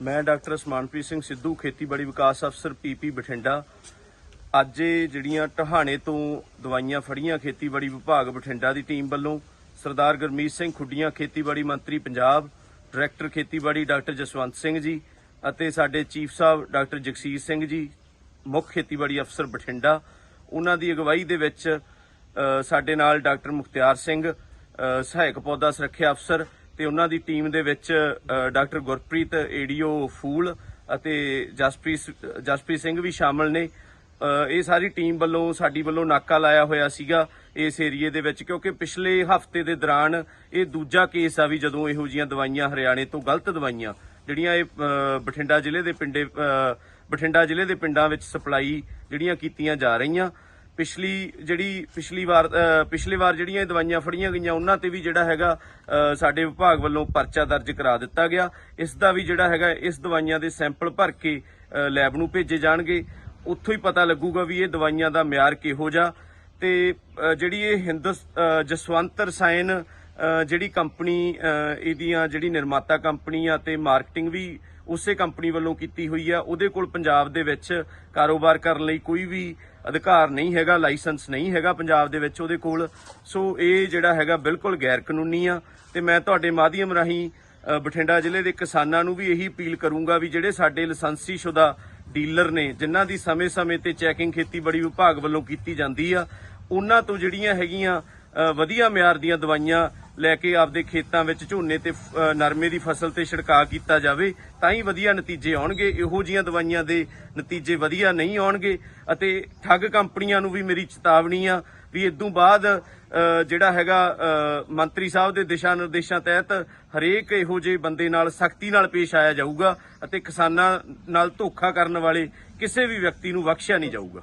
ਮੈਂ ਡਾਕਟਰ ਅਸਮਾਨਪ੍ਰੀਤ ਸਿੰਘ ਸਿੱਧੂ, ਖੇਤੀਬਾੜੀ ਵਿਕਾਸ ਅਫਸਰ ਪੀਪੀ ਬਠਿੰਡਾ। ਅੱਜ ਜਿਹੜੀਆਂ ਟਹਾਣੇ ਤੋਂ ਦਵਾਈਆਂ ਫੜੀਆਂ ਖੇਤੀਬਾੜੀ ਵਿਭਾਗ ਬਠਿੰਡਾ ਦੀ ਟੀਮ ਵੱਲੋਂ, ਸਰਦਾਰ ਗੁਰਮੀਤ ਸਿੰਘ ਖੁੱਡੀਆਂ, ਖੇਤੀਬਾੜੀ ਮੰਤਰੀ ਪੰਜਾਬ, ਡਾਇਰੈਕਟਰ ਖੇਤੀਬਾੜੀ ਡਾਕਟਰ ਜਸਵੰਤ ਸਿੰਘ ਜੀ ਅਤੇ ਸਾਡੇ ਚੀਫ ਸਾਹਿਬ ਡਾਕਟਰ ਜਗਸੀਰ ਸਿੰਘ ਜੀ, ਮੁੱਖ ਖੇਤੀਬਾੜੀ ਅਫਸਰ ਬਠਿੰਡਾ। ਉਹਨਾਂ ਦੀ ਅਗਵਾਈ ਦੇ ਵਿੱਚ ਸਾਡੇ ਨਾਲ ਡਾਕਟਰ ਮੁਖਤਿਆਰ ਸਿੰਘ ਸਹਾਇਕ ਪੌਦਾ ਸੁਰੱਖਿਆ ਅਫਸਰ ਤੇ ਉਹਨਾਂ ਦੀ ਟੀਮ ਦੇ ਵਿੱਚ ਡਾਕਟਰ ਗੁਰਪ੍ਰੀਤ, ਏਡੀਓ, ਫੂਲ ਅਤੇ ਜਸਪ੍ਰੀਤ ਜਸਪ੍ਰੀਤ ਸਿੰਘ ਵੀ ਸ਼ਾਮਲ ਨੇ। ਇਹ ਸਾਰੀ ਟੀਮ ਵੱਲੋਂ, ਸਾਡੀ ਵੱਲੋਂ ਨਾਕਾ ਲਾਇਆ ਹੋਇਆ ਸੀਗਾ ਇਸ ਏਰੀਏ ਦੇ ਵਿੱਚ, ਕਿਉਂਕਿ ਪਿਛਲੇ ਹਫ਼ਤੇ ਦੇ ਦੌਰਾਨ ਇਹ ਦੂਜਾ ਕੇਸ ਆ ਵੀ ਜਦੋਂ ਇਹੋ ਜੀਆਂ ਦਵਾਈਆਂ ਹਰਿਆਣੇ ਤੋਂ ਗਲਤ ਦਵਾਈਆਂ, ਜਿਹੜੀਆਂ ਇਹ ਬਠਿੰਡਾ ਜ਼ਿਲ੍ਹੇ ਦੇ ਪਿੰਡੇ ਬਠਿੰਡਾ ਜ਼ਿਲ੍ਹੇ ਦੇ ਪਿੰਡਾਂ ਵਿੱਚ ਸਪਲਾਈ ਜਿਹੜੀਆਂ ਕੀਤੀਆਂ ਜਾ ਰਹੀਆਂ ਪਿਛਲੀ ਜਿਹੜੀ ਪਿਛਲੀ ਵਾਰ ਪਿਛਲੀ ਵਾਰ ਜਿਹੜੀਆਂ ਇਹ ਦਵਾਈਆਂ ਫੜੀਆਂ ਗਈਆਂ, ਉਹਨਾਂ ਤੇ ਵੀ ਜਿਹੜਾ ਹੈਗਾ ਸਾਡੇ ਵਿਭਾਗ ਵੱਲੋਂ ਪਰਚਾ ਦਰਜ ਕਰਾ ਦਿੱਤਾ ਗਿਆ। ਇਸ ਦਾ ਵੀ ਜਿਹੜਾ ਹੈਗਾ, ਇਸ ਦਵਾਈਆਂ ਦੇ ਸੈਂਪਲ ਭਰ ਕੇ ਲੈਬ ਨੂੰ ਭੇਜੇ ਜਾਣਗੇ। ਉੱਥੋਂ ਹੀ ਪਤਾ ਲੱਗੂਗਾ ਵੀ ਇਹ ਦਵਾਈਆਂ ਦਾ ਮਿਆਰ ਕਿਹੋ ਜਿਹਾ। ਤੇ ਜਿਹੜੀ ਇਹ ਹਿੰਦਸ ਜਸਵੰਤ ਰਸਾਇਣ ਜਿਹੜੀ ਕੰਪਨੀ ਇਹਦੀਆਂ ਜਿਹੜੀ ਨਿਰਮਾਤਾ ਕੰਪਨੀ ਆ ਤੇ ਮਾਰਕੀਟਿੰਗ ਵੀ ਉਸੇ ਕੰਪਨੀ ਵੱਲੋਂ ਕੀਤੀ ਹੋਈ ਆ, ਉਹਦੇ ਕੋਲ ਪੰਜਾਬ ਦੇ ਵਿੱਚ ਕਾਰੋਬਾਰ ਕਰਨ ਲਈ ਕੋਈ ਵੀ ਅਧਿਕਾਰ ਨਹੀਂ ਹੈਗਾ, ਲਾਇਸੈਂਸ ਨਹੀਂ ਹੈਗਾ ਪੰਜਾਬ ਦੇ ਵਿੱਚ ਉਹਦੇ ਕੋਲ। ਸੋ ਇਹ ਜਿਹੜਾ ਹੈਗਾ ਬਿਲਕੁਲ ਗੈਰ ਕਾਨੂੰਨੀ ਆ ਤੇ ਮੈਂ ਤੁਹਾਡੇ ਮਾਧਿਅਮ ਰਾਹੀਂ ਬਠਿੰਡਾ ਜ਼ਿਲ੍ਹੇ ਦੇ ਕਿਸਾਨਾਂ ਨੂੰ ਵੀ ਇਹੀ ਅਪੀਲ ਕਰੂੰਗਾ ਵੀ ਜਿਹੜੇ ਸਾਡੇ ਲਾਇਸੈਂਸੀ ਸ਼ੁਦਾ ਡੀਲਰ ਨੇ, ਜਿਨ੍ਹਾਂ ਦੀ ਸਮੇਂ-ਸਮੇਂ ਤੇ ਚੈਕਿੰਗ ਖੇਤੀਬਾੜੀ ਵਿਭਾਗ ਵੱਲੋਂ ਕੀਤੀ ਜਾਂਦੀ ਆ, ਉਹਨਾਂ ਤੋਂ ਜਿਹੜੀਆਂ ਹੈਗੀਆਂ ਵਧੀਆ ਮਿਆਰ ਦੀਆਂ ਦਵਾਈਆਂ ਲੈ ਕੇ ਆਪਦੇ ਖੇਤਾਂ ਵਿੱਚ ਝੋਨੇ ਤੇ ਨਰਮੇ ਦੀ ਫਸਲ ਤੇ ਛਿੜਕਾਅ ਕੀਤਾ ਜਾਵੇ, ਤਾਂ ਹੀ ਵਧੀਆ ਨਤੀਜੇ ਆਉਣਗੇ। ਇਹੋ ਜੀਆਂ ਦਵਾਈਆਂ ਦੇ ਨਤੀਜੇ ਵਧੀਆ ਨਹੀਂ ਆਉਣਗੇ ਅਤੇ ਠੱਗ ਕੰਪਨੀਆਂ ਨੂੰ ਵੀ ਮੇਰੀ ਚੇਤਾਵਨੀ ਆ ਵੀ ਇਦੋਂ ਬਾਅਦ ਜਿਹੜਾ ਹੈਗਾ ਮੰਤਰੀ ਸਾਹਿਬ ਦੇ ਦਿਸ਼ਾ ਨਿਰਦੇਸ਼ਾਂ ਤਹਿਤ ਹਰੇਕ ਇਹੋ ਜਿਹੇ ਬੰਦੇ ਨਾਲ ਸਖਤੀ ਨਾਲ ਪੇਸ਼ ਆਇਆ ਜਾਊਗਾ ਅਤੇ ਕਿਸਾਨਾਂ ਨਾਲ ਧੋਖਾ ਕਰਨ ਵਾਲੇ ਕਿਸੇ ਵੀ ਵਿਅਕਤੀ ਨੂੰ ਬਖਸ਼ਿਆ ਨਹੀਂ ਜਾਊਗਾ।